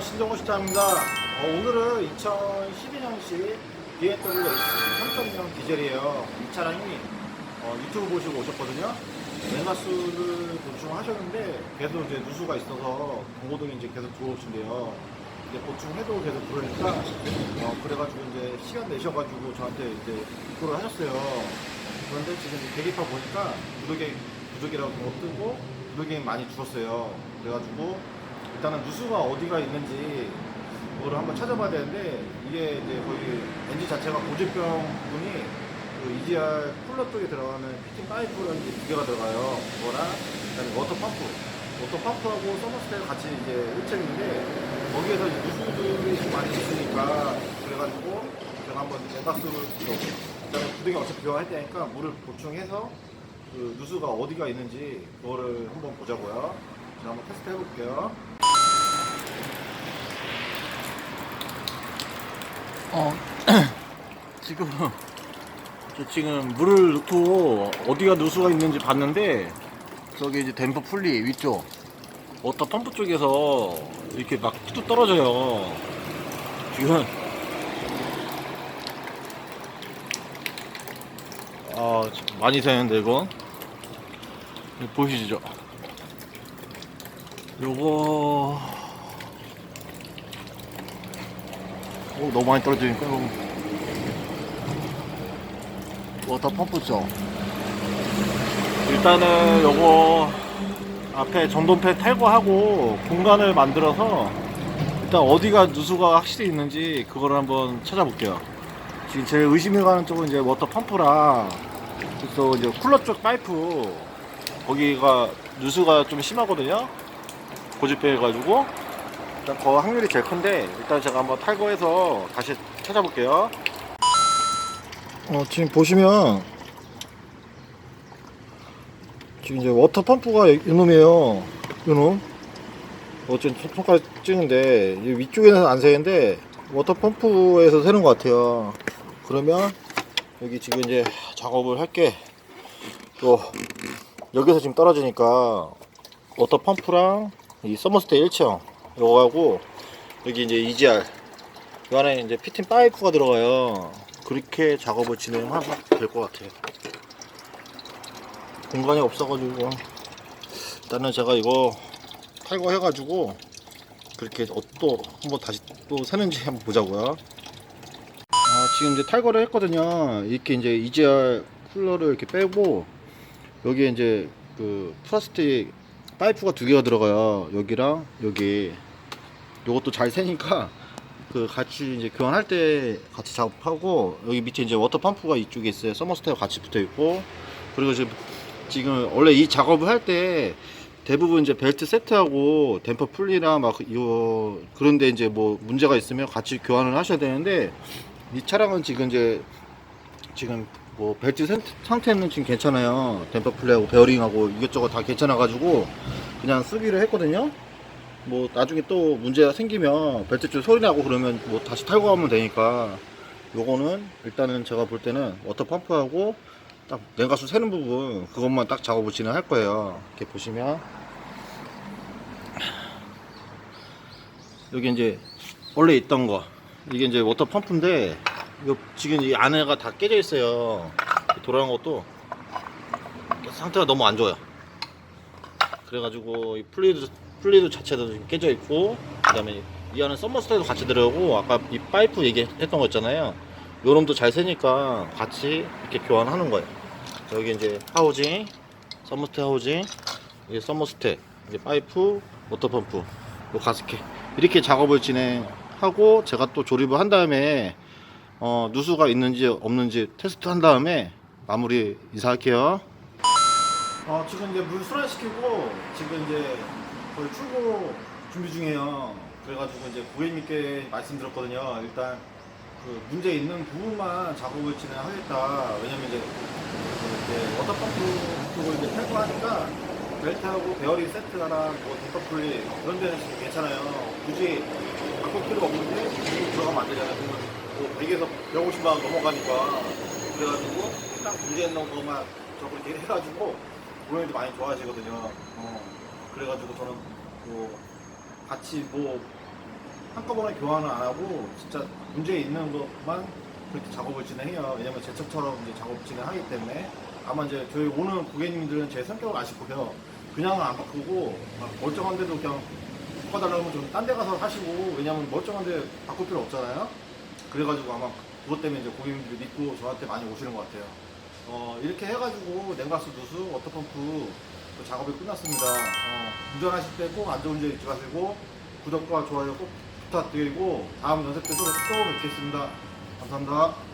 신정호 시장입니다. 어, 오늘은 2012년식 BMW X3.0 디젤이에요. 이 차량이 어, 유튜브 보시고 오셨거든요. 내마수를 보충하셨는데 계속 이제 누수가 있어서 경고등이 이제 계속 들어오신대요. 이제 보충해도 계속 그러니까 어, 그래가지고 이제 시간 내셔가지고 저한테 이제 입고를 하셨어요. 그런데 지금 계기판 보니까 부득이 부족이라고 뜨고 부득이 많이 줄었어요. 그래가지고 일단은 누수가 어디가 있는지 그거를 한번 찾아봐야 되는데 이게 이제 거의 엔진 자체가 고질병 부분이 그 EGR 쿨러 쪽에 들어가는 피팅 파이프가 이제 두 개가 들어가요. 그거랑 그다음에 워터 펌프, 워터 펌프하고 서머스테가 같이 이제 일체인데 거기에서 누수들이 좀 많이 있으니까 그래가지고 제가 한번 냉각수를 그다음에 부등이 어차피 교환할 때니까 물을 보충해서 그 누수가 어디가 있는지 그거를 한번 보자고요. 제가 한번 테스트 해볼게요. 어, 지금, 저 지금 물을 넣고 어디가 누수가 있는지 봤는데, 저기 이제 댐퍼 풀리 위쪽, 워터 펌프 쪽에서 이렇게 막 뚝뚝 떨어져요. 지금, 아, 많이 새는데, 이거. 보이시죠? 요거, 오, 너무 많이 떨어지니까. 이거 워터 펌프죠 일단은 요거 앞에 전동패 탈거하고 공간을 만들어서 일단 어디가 누수가 확실히 있는지 그거를 한번 찾아볼게요. 지금 제일 의심이 가는 쪽은 이제 워터 펌프랑 또 이제 쿨러 쪽 파이프 거기가 누수가 좀 심하거든요. 고집배해가지고 일단 그 확률이 제일 큰데 일단 제가 한번 탈거해서 다시 찾아볼게요. 어 지금 보시면 지금 이제 워터 펌프가 이놈이에요. 이놈. 어쨌든 손- 손가락 찌는데 이 위쪽에는 안 새는데 워터 펌프에서 새는 것 같아요. 그러면 여기 지금 이제 작업을 할게 또 여기서 지금 떨어지니까 워터 펌프랑 이 서머스테 1층 요거하고 여기 이제 EGR 이 안에 이제 피팅 파이프가 들어가요. 그렇게 작업을 진행하면 될 것 같아요. 공간이 없어가지고. 일단은 제가 이거 탈거해 가지고 그렇게 어- 또 한번 다시 또 새는지 한번 보자고요. 아, 지금 이제 탈거를 했거든요. 이렇게 이제 EGR 쿨러를 이렇게 빼고 여기에 이제 그 플라스틱 파이프가 두 개가 들어가요. 여기랑 여기. 요것도 잘 새니까 그 같이 이제 교환할 때 같이 작업하고 여기 밑에 이제 워터 펌프가 이쪽에 있어요. 서머스테가 같이 붙어 있고 그리고 지금 지금 원래 이 작업을 할 때 대부분 이제 벨트 세트하고 댐퍼 풀리나 막 이거 그런데 이제 뭐 문제가 있으면 같이 교환을 하셔야 되는데 이 차량은 지금 이제 지금 뭐 벨트 센- 상태는 지금 괜찮아요. 댐퍼 플레이하고 베어링하고 이것저것 다 괜찮아가지고 그냥 쓰기로 했거든요. 뭐 나중에 또 문제가 생기면 벨트 쪽 소리 나고 그러면 뭐 다시 탈거 하면 되니까 요거는 일단은 제가 볼 때는 워터 펌프하고 딱 냉각수 새는 부분 그것만 딱 작업을 진행할 거예요. 이렇게 보시면 여기 이제 원래 있던 거 이게 이제 워터 펌프인데 지금 이 안에가 다 깨져 있어요. 돌아간 것도 상태가 너무 안 좋아요. 그래가지고 이 플리드 플리드 자체도 지금 깨져 있고 그다음에 이 안에 썸머스테도 같이 들어오고 아까 이 파이프 얘기했던 거 있잖아요. 요놈도 잘 새니까 같이 이렇게 교환하는 거예요. 여기 이제 하우징, 썸머스테 하우징, 이게 썸머스테, 이제 파이프, 워터펌프, 요 가스켓 이렇게 작업을 진행하고 제가 또 조립을 한 다음에 어, 누수가 있는지 없는지 테스트 한 다음에 마무리 인사할게요. 어, 지금 이제 물 순환시키고 지금 이제 거의 출고 준비 중이에요. 그래가지고 이제 고객님께 말씀드렸거든요. 일단 그 문제 있는 부분만 작업을 진행하겠다. 왜냐면 이제 그 이제 워터펌프 쪽을 이제 탈거하니까 벨트하고 베어링 세트랑 뭐 댐퍼플리 그런 데는 지금 괜찮아요. 굳이 바꿀 필요가 없는데 이거 들어가면 안 되잖아요. 그러면 뭐 100에서 150만 원 넘어가니까 그래가지고 딱 문제 있는 것만 저거 이렇게 해가지고 고객님도 많이 좋아하시거든요. 어, 그래가지고 저는 뭐 같이 뭐 한꺼번에 교환을 안 하고 진짜 문제 있는 것만 그렇게 작업을 진행해요. 왜냐면 제 차처럼 이제 작업 진행하기 때문에 아마 이제 저희 오는 고객님들은 제 성격을 아실 거예요. 그냥은 안 바꾸고 막 멀쩡한데도 그냥 바꿔달라고 하면 좀 딴 데 가서 하시고 왜냐면 멀쩡한데 바꿀 필요 없잖아요. 그래가지고 아마 그것 때문에 이제 고객님들이 믿고 저한테 많이 오시는 것 같아요. 어, 이렇게 해가지고 냉각수 누수 워터펌프 그 작업이 끝났습니다. 어, 운전하실 때 꼭 안전운전 잊지 마시고 구독과 좋아요 꼭 부탁드리고 다음 연습 때도 또 뵙겠습니다. 감사합니다.